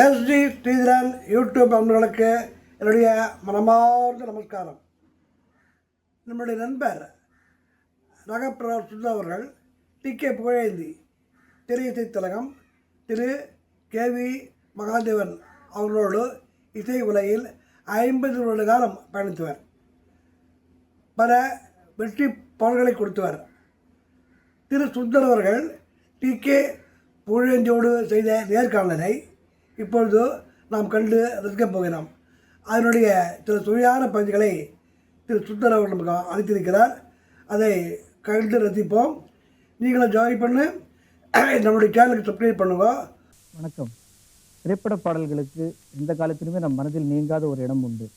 ST Sridharan YouTube நண்பர்களுக்கு என்னுடைய மனமார்ந்த நமஸ்காரம். நம்முடைய நண்பர் நகப்பிரா சுந்தர் அவர்கள் டி கே புகழேந்தி திரு இசை திலகம் திரு கே வி மகாதேவன் அவர்களோடு இசை உலகில் ஐம்பது வருட காலம் பயணித்தவர். பல வெற்றி பாடல்களை கொடுத்தவர். திரு சுந்தர் அவர்கள் டி கே புகழேந்தியோடு செய்த நேர்காணலை இப்பொழுது நாம் கண்டு ரசிக்கப் போகிறோம். அதனுடைய சில சுவையான பகுதிகளை திரு சுந்தர் அவர்கள் நமக்கு அளித்திருக்கிறார். அதை கண்டு ரசிப்போம். நீங்களும் ஜாயின் பண்ணு. நம்மளுடைய சேனலுக்கு சப்ஸ்கிரைப் பண்ணுங்க. வணக்கம். திரைப்பட பாடல்களுக்கு எந்த காலத்திலுமே நம் மனதில் நீங்காத ஒரு இடம் உண்டு.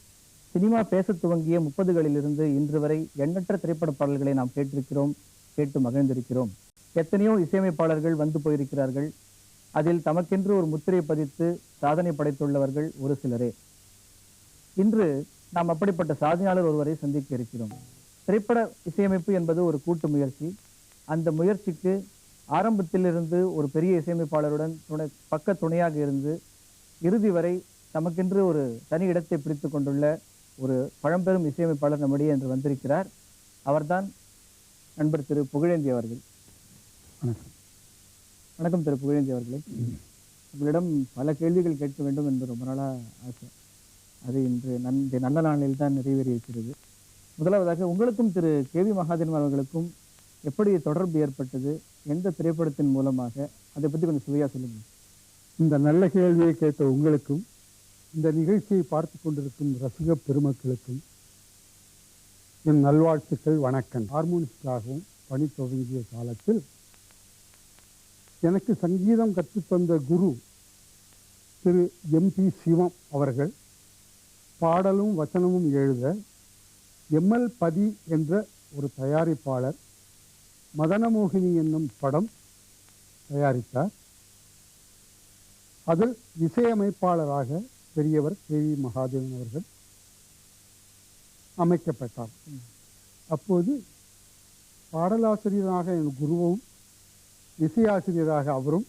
சினிமா பேசத் துவங்கிய முப்பதுகளிலிருந்து இன்று வரை எண்ணற்ற திரைப்பட பாடல்களை நாம் கேட்டிருக்கிறோம் கேட்டு மகிழ்ந்திருக்கிறோம். எத்தனையோ இசையமைப்பாளர்கள் வந்து போயிருக்கிறார்கள். அதில் தமக்கென்று ஒரு முத்திரை பதித்து சாதனை படைத்துள்ளவர்கள் ஒரு சிலரே. இன்று நாம் அப்படிப்பட்ட சாதனையாளர் ஒருவரை சந்திக்க இருக்கிறோம். திரைப்பட இசையமைப்பு என்பது ஒரு கூட்டு முயற்சி. அந்த முயற்சிக்கு ஆரம்பத்திலிருந்து ஒரு பெரிய இசையமைப்பாளருடன் துணை பக்க துணையாக இருந்து இறுதி வரை தமக்கென்று ஒரு தனி இடத்தை பிடித்து கொண்டுள்ள ஒரு பழம்பெரும் இசையமைப்பாளர் நம்முடைய என்று வந்திருக்கிறார். அவர்தான் நண்பர் திரு புகழேந்தி அவர்கள். வணக்கம். வணக்கம் திரு புகழேந்தி அவர்களே. உங்களிடம் பல கேள்விகள் கேட்க வேண்டும் என்று ரொம்ப நாளாக ஆசை. அது இன்று நன் நல்ல நாளில் தான் நிறைவேறியிருக்கிறது முதலாவதாக உங்களுக்கும் திரு கே வி மகாதேவன் அவர்களுக்கும் எப்படி தொடர்பு ஏற்பட்டது எந்த திரைப்படத்தின் மூலமாக அதை பற்றி கொஞ்சம் சுவையாக சொல்லுங்கள் இந்த நல்ல கேள்வியை கேட்ட உங்களுக்கும் இந்த நிகழ்ச்சியை பார்த்து கொண்டிருக்கும் ரசிக பெருமக்களுக்கும் என் நல்வாழ்த்துக்கள் வணக்கம். ஹார்மோனிஸ்டாகவும் பணி துவங்கிய காலத்தில் எனக்கு சங்கீதம் கற்றுத்தந்த குரு திரு எம்பி சிவம் அவர்கள் பாடலும் வசனமும் எழுத எம்எல் பதி என்ற ஒரு தயாரிப்பாளர் மதனமோகினி என்னும் படம் தயாரித்தார். அதில் இசையமைப்பாளராக பெரியவர் கே வி மகாதேவன் அவர்கள் அமைக்கப்பட்டார். அப்போது பாடலாசிரியராக என் குருவும் இசையாசிரியராக அவரும்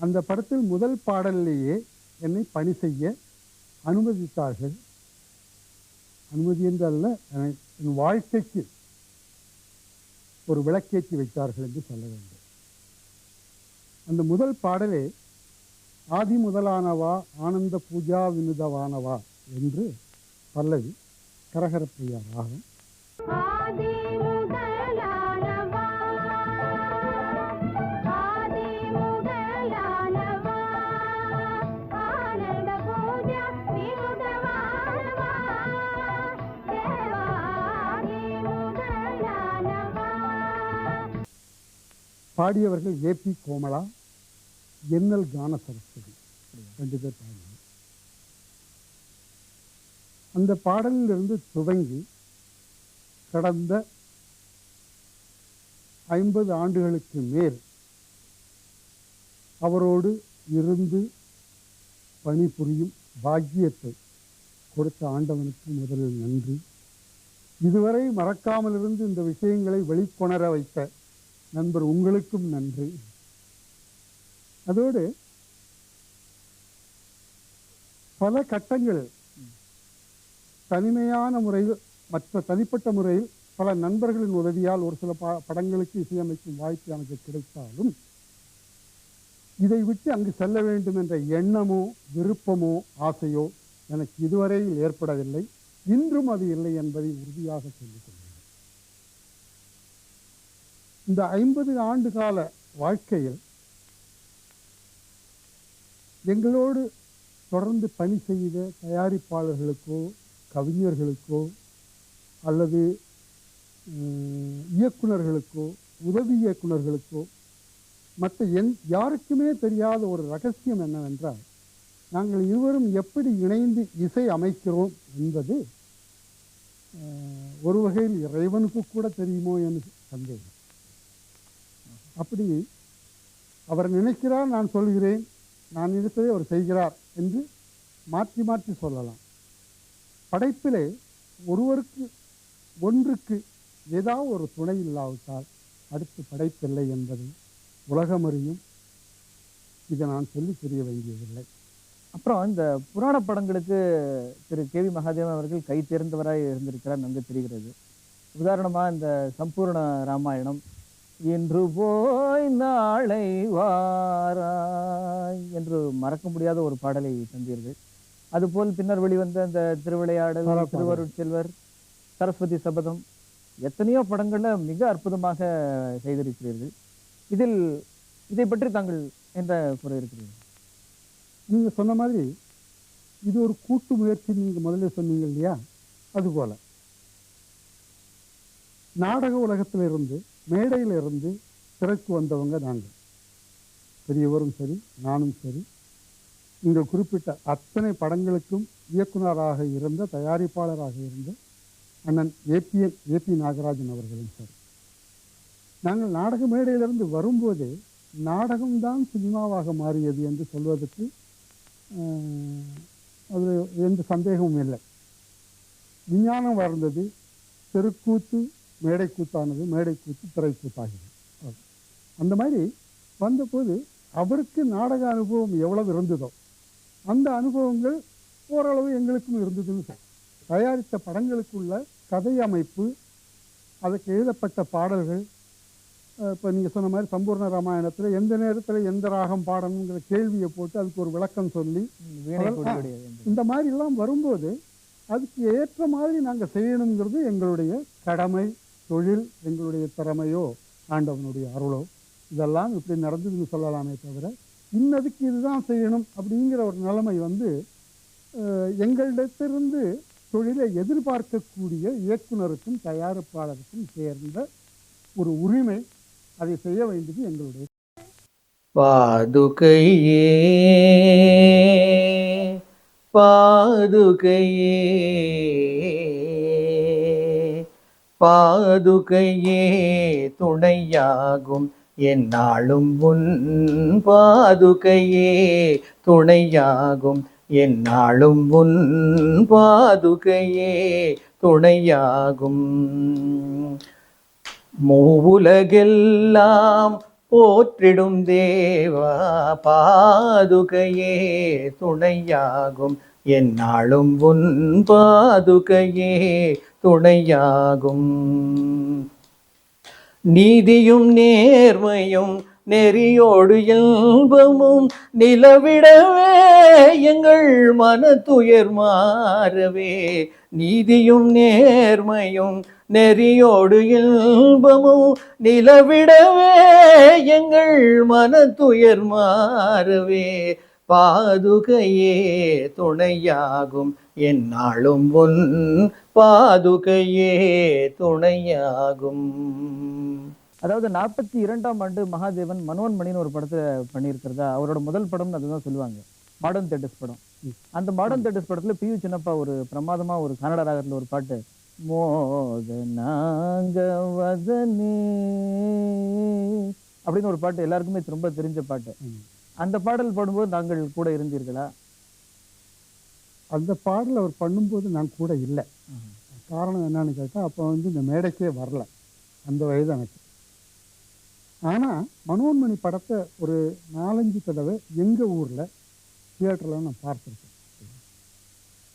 அந்த படத்தில் முதல் பாடலிலேயே என்னை பணி செய்ய அனுமதித்தார்கள். அனுமதி என்று அல்ல என் வாழ்க்கைக்கு ஒரு விளக்கேற்றி வைத்தார்கள் என்று சொல்ல வேண்டும். அந்த முதல் பாடலே ஆதி முதலானவா ஆனந்த பூஜா வினுதவானவா என்று பல்லவி கரகரப்பிரியா ராகம் பாடியவர்கள் A P Komala NL Gana Saraswathi ரெண்டு பேர் பாடினாங்க அந்த பாடலிலிருந்து துவங்கி கடந்த ஐம்பது ஆண்டுகளுக்கு மேல் அவரோடு இருந்து பணிபுரியும் பாக்கியத்தை கொடுத்த ஆண்டவனுக்கு முதலில் நன்றி. இதுவரை மறக்காமல் இருந்து இந்த விஷயங்களை வெளிக்கொணர வைத்த நண்பர் உங்களுக்கும் நன்றி. அதோடு பல கட்டங்கள் தனிமையான முறையில் மற்ற தனிப்பட்ட முறையில் பல நண்பர்களின் உதவியால் ஒரு சில ப படங்களுக்கு இசையமைக்கும் வாய்ப்பு எனக்கு கிடைத்தாலும் இதை விட்டு அங்கு செல்ல வேண்டும் என்ற எண்ணமோ விருப்பமோ ஆசையோ எனக்கு இதுவரையில் ஏற்படவில்லை. இன்றும் அது இல்லை என்பதை உறுதியாக சொல்லிக் இந்த ஐம்பது ஆண்டு கால வாழ்க்கையில் எங்களோடு தொடர்ந்து பணி செய்த தயாரிப்பாளர்களுக்கோ கவிஞர்களுக்கோ அல்லது இயக்குனர்களுக்கோ உதவி இயக்குனர்களுக்கோ மற்ற எந் யாருக்குமே தெரியாத ஒரு ரகசியம் என்னவென்றால் நாங்கள் இருவரும் எப்படி இணைந்து இசை அமைக்கிறோம் என்பது ஒரு வகையில் இறைவனுக்கு கூட தெரியுமோ என்று சந்தேகம். அப்படி அவர் நினைக்கிறார் நான் சொல்கிறேன் நான் நினைப்பதை அவர் செய்கிறார் என்று மாற்றி மாற்றி சொல்லலாம். படைப்பிலே ஒருவருக்கு ஒன்றுக்கு ஏதாவது ஒரு துணை இல்லாவிட்டால் அடுத்து படைப்பில்லை என்பதை உலகம் அறியும். இதை நான் சொல்லி புரிய வேண்டியதில்லை. அப்புறம் இந்த புராண படங்களுக்கு திரு கே வி மகாதேவன் அவர்கள் கை தேர்ந்தவராக இருந்திருக்கிறார் நன்கு தெரிகிறது. உதாரணமாக இந்த சம்பூர்ண ராமாயணம் இன்று போய் நாளை வாராய் என்று மறக்க முடியாத ஒரு பாடலை தந்தீர்கள். அதுபோல் பின்னர் வெளிவந்த அந்த திருவிளையாடல். திருவருட்செல்வர் சரஸ்வதி சபதம் எத்தனையோ படங்கள்ல மிக அற்புதமாக செய்திருக்கிறீர்கள். இதில் இதை பற்றி தாங்கள் என்ன கூற இருக்கிறீர்கள்? நீங்க சொன்ன மாதிரி இது ஒரு கூட்டு முயற்சி நீங்க முதல்ல சொன்னீங்க இல்லையா? அதுபோல. நாடக உலகத்துல இருந்து மேடையிலிருந்து திரைக்கு வந்தவங்க நாங்கள். பெரியவரும் சரி நானும் சரி. இங்கே குறிப்பிட்ட அத்தனை படங்களுக்கும் இயக்குனராக இருந்த தயாரிப்பாளராக இருந்த அண்ணன் ஏபிஎன் ஏபி நாகராஜன் அவர்களும் சரி. நாங்கள் நாடக மேடையிலிருந்து வரும்போதே நாடகம்தான் சினிமாவாக மாறியது என்று சொல்வதற்கு அது எந்த சந்தேகமும் இல்லை. விஞ்ஞானம் வளர்ந்தது தெருக்கூத்து மேடைக்கூத்தானது மேடைக்கூத்து திரைக்கூத்தாகிறது அது. அந்த மாதிரி வந்தபோது அவருக்கு நாடக அனுபவம் எவ்வளவு இருந்ததோ அந்த அனுபவங்கள் ஓரளவு எங்களுக்கும் இருந்ததுன்னு. தயாரித்த படங்களுக்குள்ள கதை அமைப்பு அதுக்கு எழுதப்பட்ட பாடல்கள் இப்போ நீங்கள் சொன்ன மாதிரி சம்பூர்ண ராமாயணத்தில் எந்த நேரத்தில் எந்த ராகம் பாடணுங்கிற கேள்வியை போட்டு அதுக்கு ஒரு விளக்கம் சொல்லி. இந்த மாதிரி எல்லாம் வரும்போது அதுக்கு ஏற்ற மாதிரி நாங்கள் செய்யணுங்கிறது எங்களுடைய கடமை தொழில் எங்களுடைய திறமையோ ஆண்டவனுடைய அருளோ இதெல்லாம் இப்படி நடந்ததுன்னு சொல்லலாமே தவிர இன்னதுக்கு இதுதான் செய்யணும் அப்படிங்கிற ஒரு நிலைமை வந்து எங்களிடத்திலிருந்து தொழிலை எதிர்பார்க்கக்கூடிய இயக்குனருக்கும் தயாரிப்பாளருக்கும் சேர்ந்த ஒரு உரிமை அதை செய்ய வேண்டியது எங்களுடைய பாதுகையே பாதுகையே. பாதுகையே துணையாகும். என்னாலும் உன் பாதுகையே துணையாகும். என்னாலும் உன் பாதுகையே துணையாகும். மூவுலகெல்லாம் போற்றிடும் தேவா பாதுகையே துணையாகும். என்னாலும் உன் பாதுகையே துணையாகும். நீதியும் நேர்மையும் நெறியோடு இன்பமும் நிலவிடவே எங்கள் மன துயர் மாறவே. நீதியும் நேர்மையும் நெறியோடு இன்பமும் நிலவிடவே எங்கள் மன துயர் மாறவே. பாதுகையே துணையாகும். என்னாலும் உன் பாதுகையே துணையாகும். அதாவது நாற்பத்தி இரண்டாம் ஆண்டு மகாதேவன் மனோன் மணின்னு ஒரு படத்தை பண்ணியிருக்கிறதா? அவரோட முதல் படம்னு அதுதான் சொல்லுவாங்க. மாடர்ன் தேட்டர்ஸ் படம். அந்த மாடர்ன் தேட்டர்ஸ் படத்துல பி யு சின்னப்பா ஒரு பிரமாதமா ஒரு கன்னட ராகத்துல ஒரு பாட்டு மோகனாங்க வதனே அப்படின்னு ஒரு பாட்டு எல்லாருக்குமே ரொம்ப தெரிஞ்ச பாட்டு. அந்த பாடல் பாடும்போது நாங்கள் கூட இருந்தீர்களா? அந்த பாடல் அவர் பண்ணும்போது நான் கூட இல்லை. காரணம் என்னன்னு கேட்டால் அப்போ வந்து இந்த மேடைக்கே வரல. அந்த வயது எனக்கு. ஆனால் மனோன்மணி படத்தை ஒரு நாலஞ்சு தடவை எங்கள் ஊரில் தியேட்டரில் நான் பார்த்துருக்கேன்.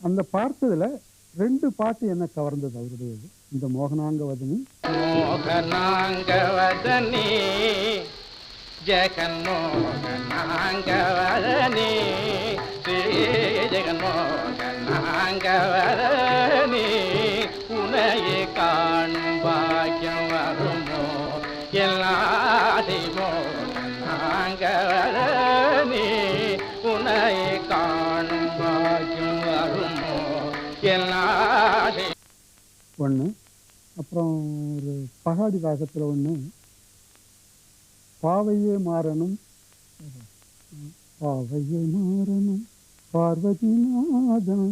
அந்த பார்த்ததுல ரெண்டு பாட்டு என்ன கவர்ந்தது அவருடையது இந்த மோகனாங்கவதனி. ஜெகன்மோகன் நாங்க வர நீ உனையே காணும் பாக்கியம் வருமோ? எல்லாதையுமோ நாங்க வர நீ உனையே காணும் பாக்கியம் வருமோ? எல்லாதை ஒன்று அப்புறம் ஒரு பகாடி ராகத்தில் ஒன்று பாவையே மாறணும். பாவையே மாறணும். பார்வதிநாதன்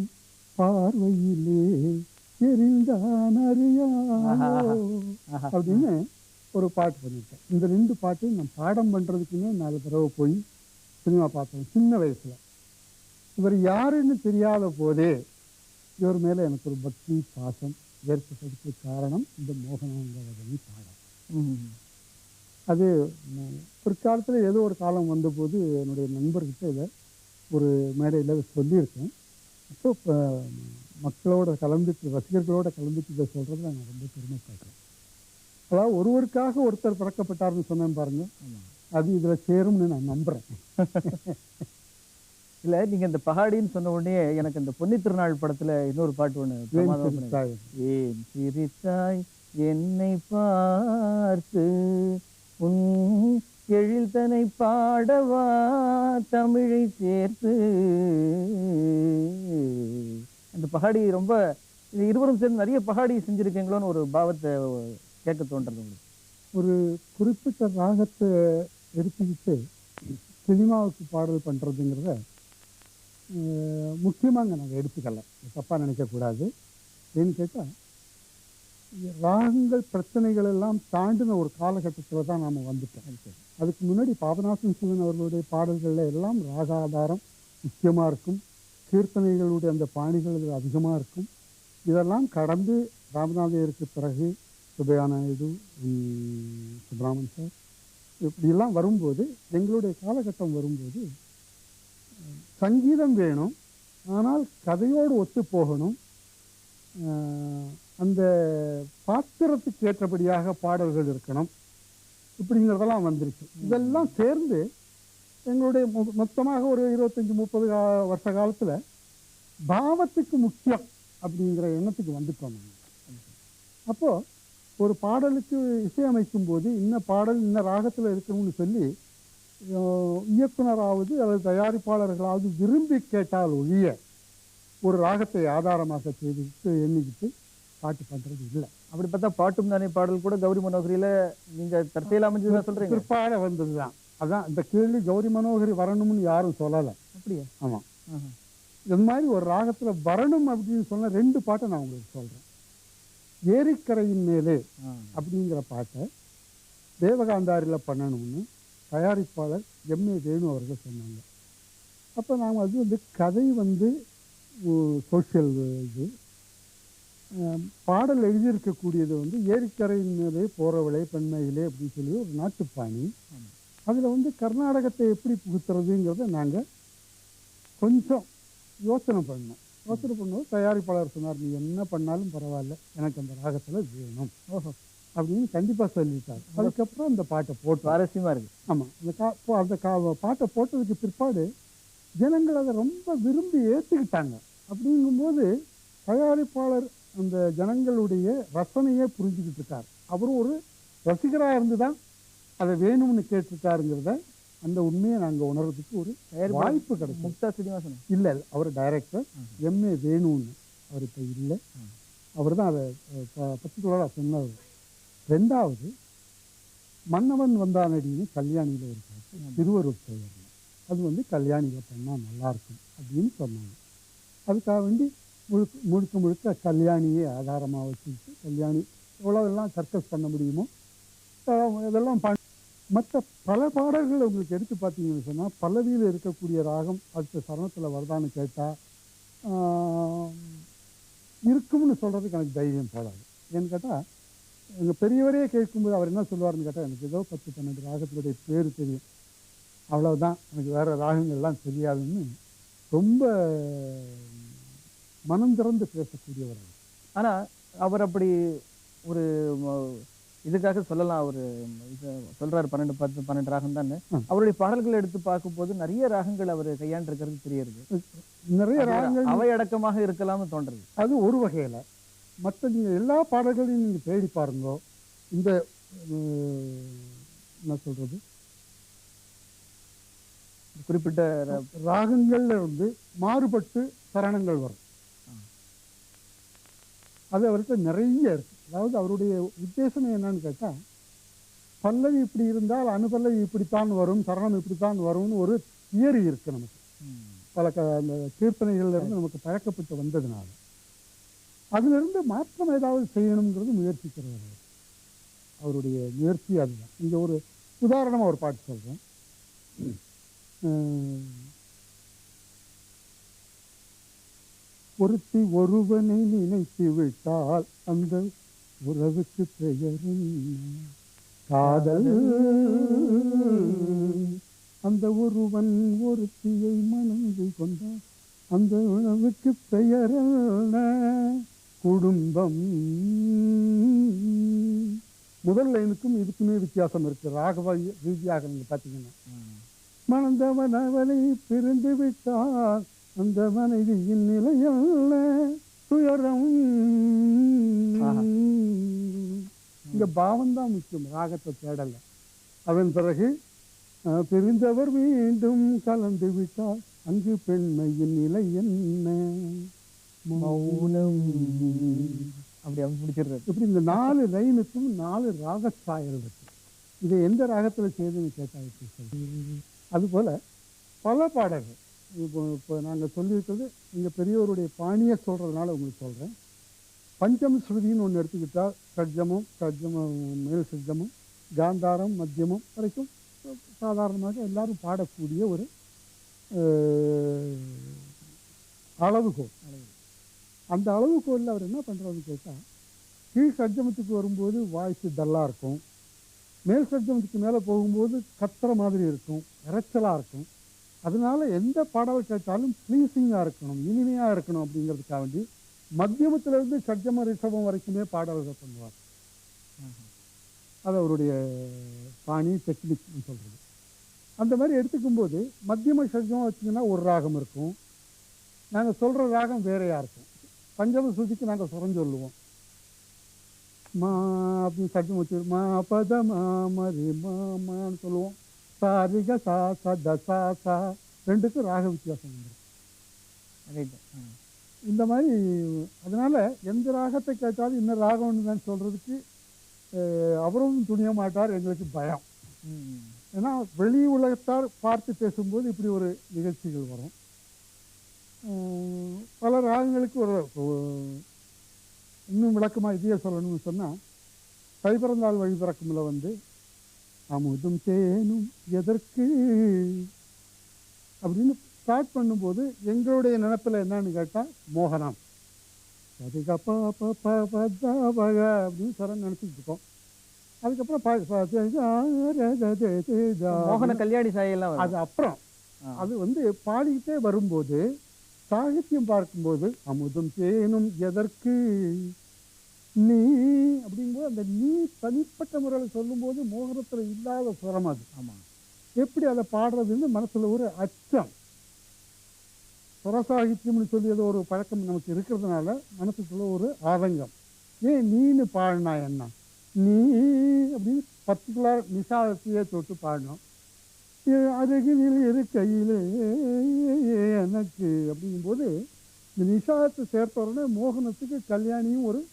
பார்வையிலே தெரிந்தான் அறியாமோ. அப்படின்னு ஒரு பாட்டு பண்ணியிருக்கேன். இந்த ரெண்டு பாட்டையும் நான் பாடம் பண்ணுறதுக்குமே நாலு தடவை போய் சினிமா பார்த்தேன் சின்ன வயசுல. இவர் யாருன்னு தெரியாத போதே இவர் மேலே எனக்கு ஒரு பக்தி பாசம் ஏற்பட்டதுக்கு காரணம் இந்த மோகனாங்கவதனி பாடம். அது பிற்காலத்தில் ஏதோ ஒரு காலம் வந்தபோது என்னுடைய நண்பர்கிட்ட இதை ஒரு மேடையில் சொல்லியிருக்கேன். அப்போ இப்போ மக்களோட கலந்துட்டு ரசிகர்களோட கலந்துட்டு இதை சொல்கிறது நான் ரொம்ப பெருமைப்படுறேன். அதாவது ஒருவருக்காக ஒருத்தர் பிறக்கப்பட்டார்னு சொன்னேன் பாருங்க. அது இதில் சேரும்னு நான் நம்புகிறேன் இல்ல நீங்க இந்த பகாடின்னு சொன்ன உடனே எனக்கு இந்த பொன்னி திருநாள் படத்துல இன்னொரு பாட்டு பண்ணி- ஏன் சிரித்தாய்? என்னை பார்த்து உன் எழில்தனை பாடவா தமிழை சேர்த்து. அந்த பகாடி ரொம்ப இது இருவரும் சேர்ந்து நிறைய பகாடி செஞ்சிருக்கீங்களோன்னு ஒரு பாவத்தை கேட்க தோன்றது உங்களுக்கு. ஒரு குறிப்பிட்ட ராகத்தை எடுத்துக்கிட்டு சினிமாவுக்கு பாடல் பண்ணுறதுங்கிறத முக்கியமாக நாங்கள் எடுத்துக்கல. தப்பாக நினைக்கக்கூடாது ஏன்னு கேட்டால் ராகங்கள் பிரச்சனைகள் எல்லாம் தாண்டின ஒரு காலகட்டத்தில் தான் நாம் வந்துட்டோம். அதுக்கு முன்னாடி பாபநாசன் சிவன் அவர்களுடைய பாடல்களில் எல்லாம் ராகாதாரம் முக்கியமாக இருக்கும். கீர்த்தனைகளுடைய அந்த பாணிகள் அதிகமாக இருக்கும். இதெல்லாம் கடந்து ராமநாதையருக்கு பிறகு சுபையா நாயுடு சுப்ராமன் சுப்பிரமணியன் சார் இப்படியெல்லாம் வரும்போது எங்களுடைய காலகட்டம் வரும்போது சங்கீதம் வேணும் ஆனால் கதையோடு ஒத்து போகணும். அந்த பாத்திரத்துக்கு ஏற்றபடியாக பாடல்கள் இருக்கணும். இப்படிங்கிறதெல்லாம் வந்துருச்சு இதெல்லாம் சேர்ந்து எங்களுடைய மொ- மொத்தமாக ஒரு இருபத்தஞ்சி முப்பது கா- வருஷ காலத்தில் பாவத்துக்கு முக்கியம் அப்படிங்கிற எண்ணத்துக்கு வந்துட்டோம் நாங்கள் அப்போது ஒரு பாடலுக்கு இசையமைக்கும் போது இன்ன பாடல் இன்ன ராகத்தில் இருக்கணும்னு சொல்லி இயக்குனராவது அல்லது தயாரிப்பாளர்களாவது விரும்பி கேட்டால் ஒழிய ஒரு ராகத்தை ஆதாரமாக செய்துக்கிட்டு எண்ணிக்கிட்டு பாட்டு பண்ணுறது இல்லை. அப்படி பார்த்தா பாட்டும் தானே பாடல் கூட கௌரி மனோகரியில நீங்க தற்செயல் அமைஞ்சதுதான் சொல்றீங்க. பிற்பாட வந்தது தான் அதான் இந்த கேள்வி கௌரி மனோகரி வரணும்னு யாரும் சொல்லலை. அப்படியா? ஆஹா. இது மாதிரி ஒரு ராகத்தில் வரணும் அப்படின்னு சொன்ன ரெண்டு பாட்டை நான் உங்களுக்கு சொல்கிறேன் ஏரிக்கரையின் மேலே. அப்படிங்கிற பாட்டை தேவகாந்தாரில் பண்ணணும்னு தயாரிப்பாளர் எம்ஏ வேணு அவர்கள் சொன்னாங்க. அப்போ நாம் அது வந்து கதை வந்து சோஷியல் இது. பாடல் எழுதியிருக்கக்கூடியது வந்து ஏரிக்கரையின் மேலே போகிறவளே பெண்மையிலே அப்படின்னு சொல்லி ஒரு நாட்டுப்பாணி. அதில் வந்து கர்நாடகத்தை எப்படி புகுத்துறதுங்கிறத நாங்கள் கொஞ்சம் யோசனை பண்ணோம். யோசனை பண்ணும்போது தயாரிப்பாளர் சொன்னார் நீ என்ன பண்ணாலும் பரவாயில்ல. எனக்கு அந்த ராகத்தில் வேணும். ஓஹோ. அப்படின்னு கண்டிப்பாக சொல்லிட்டார். அதுக்கப்புறம் அந்த பாட்டை போட்டோம். சுவாரஸ்யமா இருக்கு. ஆமாம் அந்த கா அந்த கா பாட்டை போட்டதுக்கு பிற்பாடு ஜனங்கள் அதை ரொம்ப விரும்பி ஏற்றுக்கிட்டாங்க அப்படிங்கும்போது தயாரிப்பாளர் அந்த ஜனங்களுடைய ரசனையே புரிஞ்சுக்கிட்டு இருக்கார். அவரும் ஒரு ரசிகராக இருந்து தான் அதை வேணும்னு கேட்டிருக்காருங்கிறத அந்த உண்மையை நாங்கள் உணர்றதுக்கு ஒரு வாய்ப்பு கிடைக்கும். முக்தா சீனிவாசன். இல்லை அவர் டைரக்டர் எம்ஏ வேணும்னு அவர் இப்போ இல்லை. அவர் தான் அதை பர்டிகுலராக சொன்னவர். ரெண்டாவது மன்னவன் வந்தானடின்னு கல்யாணியில் ஒரு பாட்டு திருவருட் அது வந்து கல்யாணியில் பண்ணால் நல்லாயிருக்கும் அப்படின்னு சொன்னாங்க. அதுக்காக வேண்டி முழுக்க முழுக்க முழுக்க கல்யாணியை ஆதாரமாக வச்சுக்கிட்டு கல்யாணி எவ்வளோவெல்லாம் சர்க்கஸ் பண்ண முடியுமோ இதெல்லாம் பண் மற்ற பல பாடல்கள் உங்களுக்கு எடுத்து பார்த்தீங்கன்னு சொன்னால் பல்லவியில் இருக்கக்கூடிய ராகம் அடுத்த சரணத்தில் வருதான்னு கேட்டால் இருக்கும்னு சொல்கிறதுக்கு எனக்கு தைரியம் போடாது ஏன்னு கேட்டால் எங்கள் பெரியவரே கேட்கும்போது அவர் என்ன சொல்லுவார்னு கேட்டால் எனக்கு ஏதோ பத்து பன்னெண்டு ராகத்தினுடைய பேர் தெரியும். அவ்வளவுதான். எனக்கு வேறு ராகங்கள்லாம் தெரியாதுன்னு ரொம்ப மனம் திறந்து பேசக்கூடியவர் அவர். ஆனா அவர் அப்படி ஒரு இதுக்காக சொல்லலாம் அவர் சொல்றாரு பன்னெண்டு பத்து பன்னெண்டு ராகம் தான். அவருடைய பாடல்களை எடுத்து பார்க்கும்போது நிறைய ராகங்கள் அவர் கையாண்டிருக்கிறது தெரியுது நிறைய ராகங்கள் அவை அடக்கமாக இருக்கலாம்னு தோன்றது. அது ஒரு வகையில். மற்ற நீங்கள் எல்லா பாடல்களையும் நீங்கள் தேடி பாருங்க. இந்த என்ன சொல்கிறது குறிப்பிட்ட ராகங்கள்ல இருந்து மாறுபட்டு சரணங்கள் வரும். அது அவர்கிட்ட நிறைய இருக்குது அதாவது அவருடைய உத்தேசம் என்னன்னு கேட்டால் பல்லவி இப்படி இருந்தால் அணுபல்லவி இப்படித்தான் வரும் சரணம் இப்படித்தான் வரும்னு ஒரு தியரி இருக்குது நமக்கு. பல க அந்த கீர்த்தனைகள்லேருந்து நமக்கு பழக்கப்பட்டு வந்ததுனால. அதிலிருந்து மாற்றம் ஏதாவது செய்யணுங்கிறது முயற்சிக்கிறவர் அவருடைய முயற்சி அதுதான். இங்கே ஒரு உதாரணமாக ஒரு பாட்டு சொல்கிறேன் ஒருத்தி ஒருவனை நினைத்து விட்டால் அந்த உறவுக்கு பெயர் என்ன? காதல். அந்த ஒருவன் ஒருத்தியை மணந்து கொண்டான் அந்த உணவுக்கு பெயர் குடும்பம். முதல் லைனுக்கும் இதுக்குமே வித்தியாசம் இருக்கு. ராகவ ரீதியாக நீங்க பார்த்தீங்கன்னா. மணந்தவன் அவனை பிரிந்து விட்டார் அந்த மனைவியின் நிலையல்ல துயரம். இங்க பாவம் தான் முக்கியம் ராகத்தை தேடல. அதன் பிறகு பிரிந்தவர் மீண்டும் கலந்து விட்டார். அங்கு பெண்மையின் நிலை என்ன? மௌனம். அப்படி முடிச்சிடுறது இப்படி இந்த நாலு லைனுக்கும் நாலு ராகச்சாயல் இருக்கு. இதை எந்த ராகத்தில் செய்துன்னு கேட்டா எப்படி சொல்றது? அதுபோல பல பாடல்கள். இப்போ இப்போ நாங்கள் சொல்லியிருக்கிறது இங்கே பெரியவருடைய பாணியை சொல்கிறதுனால உங்களுக்கு சொல்கிறேன் பஞ்சம ஸ்ருதின்னு ஒன்று எடுத்துக்கிட்டால் சட்ஜமும் சட்ஜமும் மேல் சட்ஜமும் காந்தாரம் மத்தியமும் வரைக்கும் சாதாரணமாக எல்லாரும் பாடக்கூடிய ஒரு அளவுகோல் அளவுகோல். அந்த அளவுகோலில் அவர் என்ன பண்ணுறாருன்னு கேட்டால் கீழ் சட்ஜமத்துக்கு வரும்போது வாய்ஸ் டல்லாக இருக்கும். மேல் சட்ஜமத்துக்கு மேலே போகும்போது கத்துற மாதிரி இருக்கும் இறைச்சலாக இருக்கும். அதனால எந்த பாடல் கேட்டாலும் ப்ளீஸிங்காக இருக்கணும் இனிமையாக இருக்கணும் அப்படிங்கிறதுக்காக வேண்டி மத்தியமத்திலிருந்து சட்ஜம ரிஷபம் வரைக்குமே பாடல்கள் பண்ணுவார். அது அவருடைய பாணி டெக்னிக்னு சொல்கிறது அந்த மாதிரி எடுத்துக்கும்போது மத்தியம சட்ஜம் வச்சிங்கன்னா ஒரு ராகம் இருக்கும். நாங்கள் சொல்கிற ராகம் வேறையாக இருக்கும்? பஞ்சம சுதிக்கு நாங்கள் சுரம் சொல்லுவோம். மா அப்படின்னு சட்டம் வச்சு மா பத மா மரி சொல்லுவோம். சாரிக சா ச த சா ரெண்டுக்கும் ராக வித்தியாசம் வந்துடும் இந்த மாதிரி அதனால எந்த ராகத்தை கேட்டாலும் இன்னும் ராகம்னு தான் சொல்றதுக்கு அஹ், அவரும் துணிய மாட்டார் எங்களுக்கு பயம். ஏன்னா வெளி உலகத்தார் பார்த்து பேசும்போது இப்படி ஒரு நிகழ்ச்சிகள் வரும். பல ராகங்களுக்கு ஒரு இன்னும் விளக்கமாக இதையே சொல்லணும்னு சொன்னால் கை பிறந்தால் வழி பிறக்கும்ல வந்து அமுதும் தேனும் எதற்கு அப்படின்னு ஸ்டார்ட் பண்ணும்போது எங்களுடைய நினப்பில் என்னன்னு கேட்டால் மோகனம் சரிக ப ப ப ப த ப க அப்படின்னு சொல்ல நினச்சிட்டு இருக்கோம் அதுக்கப்புறம். மோகன கல்யாணி சாயெல்லாம் அது அப்புறம். அது வந்து பாடிக்கிட்டே வரும்போது சாகித்யம் பார்க்கும்போது அமுதும் தேனும் எதற்கு நீ அப்படிங்கும்போது அந்த நீ தனிப்பட்ட முறையில் சொல்லும்போது மோகனத்தில் இல்லாத சுரம் அது. ஆமா. எப்படி அதை பாடுறதுன்னு மனசுல ஒரு அச்சம். சுரசாகித்யம்னு சொல்லி ஏதோ ஒரு பழக்கம் நமக்கு இருக்கிறதுனால மனசுக்குள்ள ஒரு ஆதங்கம். ஏன் நீன்னு பாடினா என்ன? நீ அப்படின்னு பர்டிகுலர் நிசாத்தையே தொட்டு பாடணும். என் அருகினில் இருக்கையிலே எனக்கு அப்படிங்கும்போது இந்த நிஷாத்தை சேர்த்த உடனே மோகனத்துக்கு கல்யாணியும் ஒரு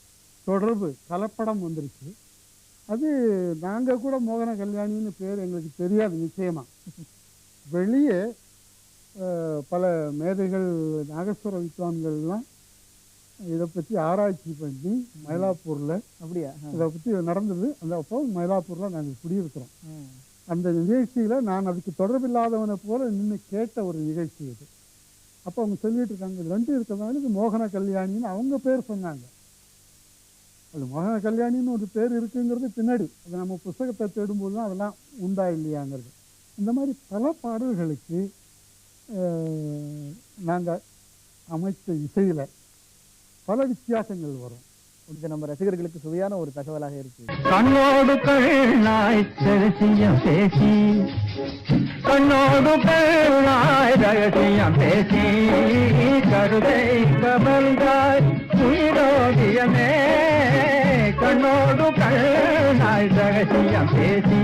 தொடர்பு கலப்படம் வந்துருச்சு. அது நாங்கள் கூட மோகன கல்யாணின்னு பேர் எங்களுக்கு தெரியாது நிச்சயமா. வெளியே பல மேதைகள் நாகஸ்வர வித்வான்கள்லாம் இதை பற்றி ஆராய்ச்சி பண்ணி மயிலாப்பூரில் அப்படியா. இதை பற்றி நடந்தது. அந்த அப்போ மயிலாப்பூரில் நாங்கள் குடியிருக்கிறோம். அந்த நிகழ்ச்சியில் நான் அதுக்கு தொடர்பில்லாதவனை போல நின்று கேட்ட ஒரு நிகழ்ச்சி இது. அப்போ அவங்க சொல்லிட்டு இருக்காங்க இது ரெண்டும் இருக்கிறதுனால இது மோகன கல்யாணின்னு அவங்க பேர் சொன்னாங்க. அது மோகன கல்யாணின்னு ஒரு பேர் இருக்குங்கிறது பின்னாடி. அது நம்ம புஸ்தகத்தை தேடும்போது தான் அதெல்லாம் உண்டா இல்லையாங்கிறது. இந்த மாதிரி பல பாடல்களுக்கு நாங்கள் அமைச்ச இசையில் பல வித்தியாசங்கள் வரும். இது நம்ம ரசிகர்களுக்கு சுவையான ஒரு தகவலாக இருக்கு. கண்ணோடு கண்ணாய் ரகசியம் பேசி கண்ணோடு கண்ணாய் ரகசியம் பேசி கருதை கபல்காய் உயிரோகியமே கண்ணோடு கண்ணாய் ரகசியம் பேசி